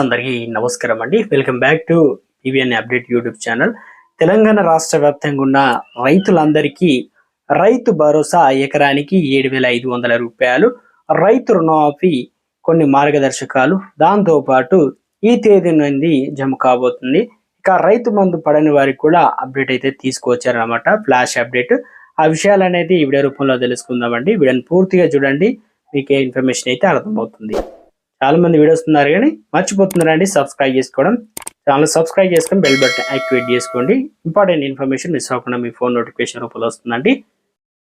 అందరికీ నమస్కారం అండి. Welcome back to EVN update YouTube channel Telangana రాష్ట్ర వ్యాప్తంగా ఉన్న రైతులందరికీ రైతు భరోసా ఎకరానికి ఏడు వేల ఐదు వందల రూపాయలు. రైతు రుణమాఫీ కొన్ని మార్గదర్శకాలు. దాంతో పాటు ఈ తేదీ నుండి జమ కాబోతుంది. ఇక రైతు మందు పడని వారికి కూడా అప్డేట్ అయితే తీసుకువచ్చారనమాట ఫ్లాష్ అప్డేట్ ఆ విషయాలు అనేది ఈ వీడియో రూపంలో తెలుసుకుందామండి. వీడియోని పూర్తిగా చూడండి. మీకు ఇన్ఫర్మేషన్ అయితే అర్థమవుతుంది. చాలా మంది వీడియోస్ ఉన్నారు కానీ మర్చిపోతున్నారండి సబ్స్క్రైబ్ చేసుకోవడం. ఛానల్ సబ్స్క్రైబ్ చేసుకొని బెల్ బటన్ యాక్టివేట్ చేసుకోండి. ఇంపార్టెంట్ ఇన్ఫర్మేషన్ మిస్ అవ్వకుండా మీ ఫోన్ నోటిఫికేషన్ రూపంలో వస్తుందండి.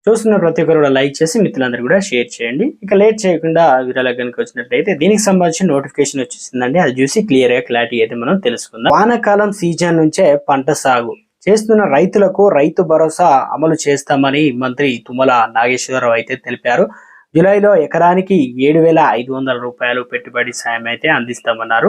చూస్తున్న ప్రతి ఒక్కరు కూడా లైక్ చేసి మిత్రులందరూ కూడా షేర్ చేయండి. ఇక లేట్ చేయకుండా వీరాల కనుక వచ్చినట్లయితే దీనికి సంబంధించిన నోటిఫికేషన్ వచ్చేసిందండి. అది చూసి క్లియర్గా క్లారిటీ అయితే మనం తెలుసుకుందాం. వానాకాలం సీజన్ నుంచే పంట సాగు. చేస్తున్న రైతులకు రైతు భరోసా అమలు చేస్తామని మంత్రి తుమ్మల నాగేశ్వరరావు అయితే తెలిపారు. జూలైలో ఎకరానికి ఏడు వేల ఐదు వందల రూపాయలు పెట్టుబడి సాయం అయితే అందిస్తామన్నారు.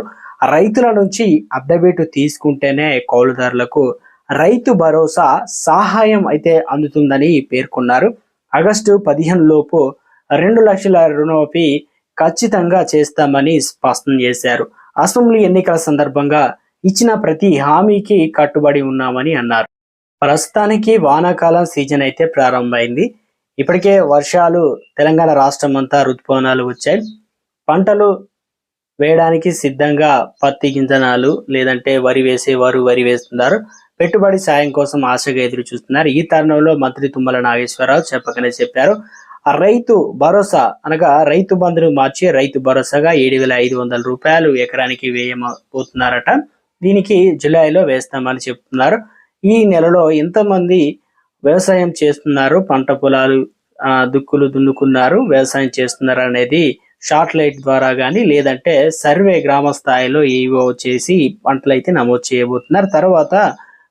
రైతుల నుంచి అద్దబేటు తీసుకుంటేనే కౌలుదారులకు రైతు భరోసా సహాయం అయితే అందుతుందని పేర్కొన్నారు. ఆగస్టు పదిహేను లోపు రెండు లక్షల రుణమాఫీ ఖచ్చితంగా చేస్తామని స్పష్టం చేశారు. అసెంబ్లీ ఎన్నికల సందర్భంగా ఇచ్చిన ప్రతి హామీకి కట్టుబడి ఉన్నామని అన్నారు. ప్రస్తుతానికి వానాకాలం సీజన్ అయితే ప్రారంభమైంది. ఇప్పటికే వర్షాలు తెలంగాణ రాష్ట్రం అంతా ఋతుపవనాలు వచ్చాయి. పంటలు వేయడానికి సిద్ధంగా పత్తి గింజనాలు లేదంటే వరి వేసేవారు వరి వేస్తున్నారు. పెట్టుబడి సాయం కోసం ఆశగా ఎదురు చూస్తున్నారు. ఈ తరుణంలో మంత్రి తుమ్మల నాగేశ్వరరావు చెప్పకనే చెప్పారు. ఆ రైతు భరోసా అనగా రైతు బంధును మార్చి రైతు భరోసాగా ఏడు వేల ఐదు వందల రూపాయలు ఎకరానికి వేయబోతున్నారట. దీనికి జూలైలో వేస్తామని చెప్తున్నారు. ఈ నెలలో ఎంతమంది వ్యవసాయం చేస్తున్నారు పంట పొలాలు దుక్కులు దున్నుకున్నారు వ్యవసాయం చేస్తున్నారు అనేది షార్ట్ లైట్ ద్వారా కానీ లేదంటే సర్వే గ్రామ స్థాయిలో ఏవో చేసి పంటలు అయితే నమోదు చేయబోతున్నారు. తర్వాత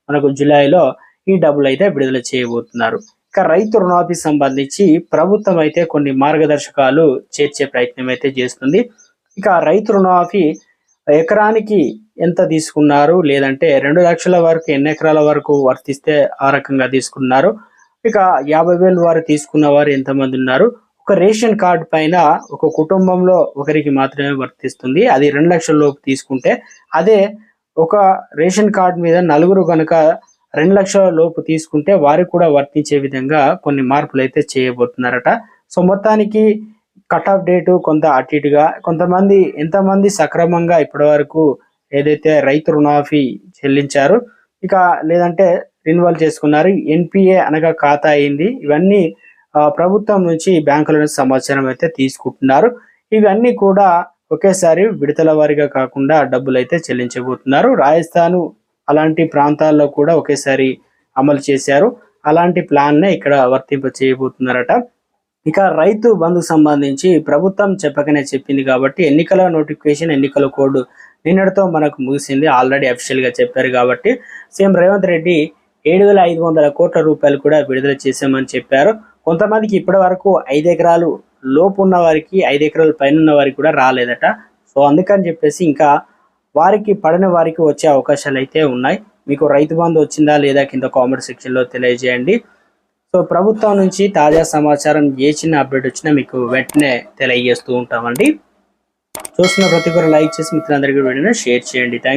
మనకు జూలైలో ఈ డబ్బులు అయితే విడుదల చేయబోతున్నారు. ఇక రైతు రుణాఫీ సంబంధించి ప్రభుత్వం అయితే కొన్ని మార్గదర్శకాలు చేర్చే ప్రయత్నం అయితే చేస్తుంది. ఇక రైతు రుణాఫీ ఎకరానికి ఎంత తీసుకున్నారు? లేదంటే రెండు లక్షల వరకు ఎన్ని ఎకరాల వరకు వర్తిస్తే ఆ రకంగా తీసుకున్నారు? ఇక యాభై వేలు వారు తీసుకున్న వారు ఎంతమంది ఉన్నారు? ఒక రేషన్ కార్డు పైన ఒక కుటుంబంలో ఒకరికి మాత్రమే వర్తిస్తుంది. అది రెండు లక్షల లోపు తీసుకుంటే అదే ఒక రేషన్ కార్డు మీద నలుగురు కనుక రెండు లక్షల లోపు తీసుకుంటే వారికి కూడా వర్తించే విధంగా కొన్ని మార్పులు అయితే చేయబోతున్నారట. సో మొత్తానికి కట్ ఆఫ్ డేటు కొంత అటు ఇటుగా కొంతమంది ఎంతమంది సక్రమంగా ఇప్పటి వరకు ఏదైతే రైతు రుణాఫీ చెల్లించారు ఇక లేదంటే రిన్యువల్ చేసుకున్నారు ఎన్పిఏ అనగా ఖాతా అయింది. ఇవన్నీ ఆ, ప్రభుత్వం నుంచి బ్యాంకుల నుంచి సమాచారం అయితే తీసుకుంటున్నారు. ఇవన్నీ కూడా ఒకేసారి విడతల వారిగా కాకుండా డబ్బులు అయితే చెల్లించబోతున్నారు. రాజస్థాన్ అలాంటి ప్రాంతాల్లో కూడా ఒకేసారి అమలు చేశారు. అలాంటి ప్లాన్ నే ఇక్కడ వర్తింప చేయబోతున్నారట. ఇక రైతు బంధు సంబంధించి ప్రభుత్వం చెప్పకనే చెప్పింది కాబట్టి ఎన్నికల నోటిఫికేషన్ ఎన్నికల కోడ్ నిన్నటితో మనకు ముగిసింది. ఆల్రెడీ అఫీషియల్గా చెప్పారు కాబట్టి సీఎం రేవంత్ రెడ్డి ఏడు వేల ఐదు వందల కోట్ల రూపాయలు కూడా విడుదల చేశామని చెప్పారు. కొంతమందికి ఇప్పటి వరకు ఐదు ఎకరాలు లోపు ఉన్న వారికి ఐదు ఎకరాల పైన ఉన్న వారికి కూడా రాలేదట. సో అందుకని చెప్పేసి ఇంకా వారికి పడిన వారికి వచ్చే అవకాశాలు అయితే ఉన్నాయి. మీకు రైతు బంధు వచ్చిందా లేదా కింద కామెంట్ సెక్షన్లో తెలియజేయండి. సో ప్రభుత్వం నుంచి తాజా సమాచారం ఏ చిన్న అప్డేట్ వచ్చినా మీకు వెంటనే తెలియజేస్తూ ఉంటామండి. చూస్తున్న ప్రతి ఒక్కరు లైక్ చేసి మిత్రులందరికీ వీడియోని షేర్ చేయండి. థ్యాంక్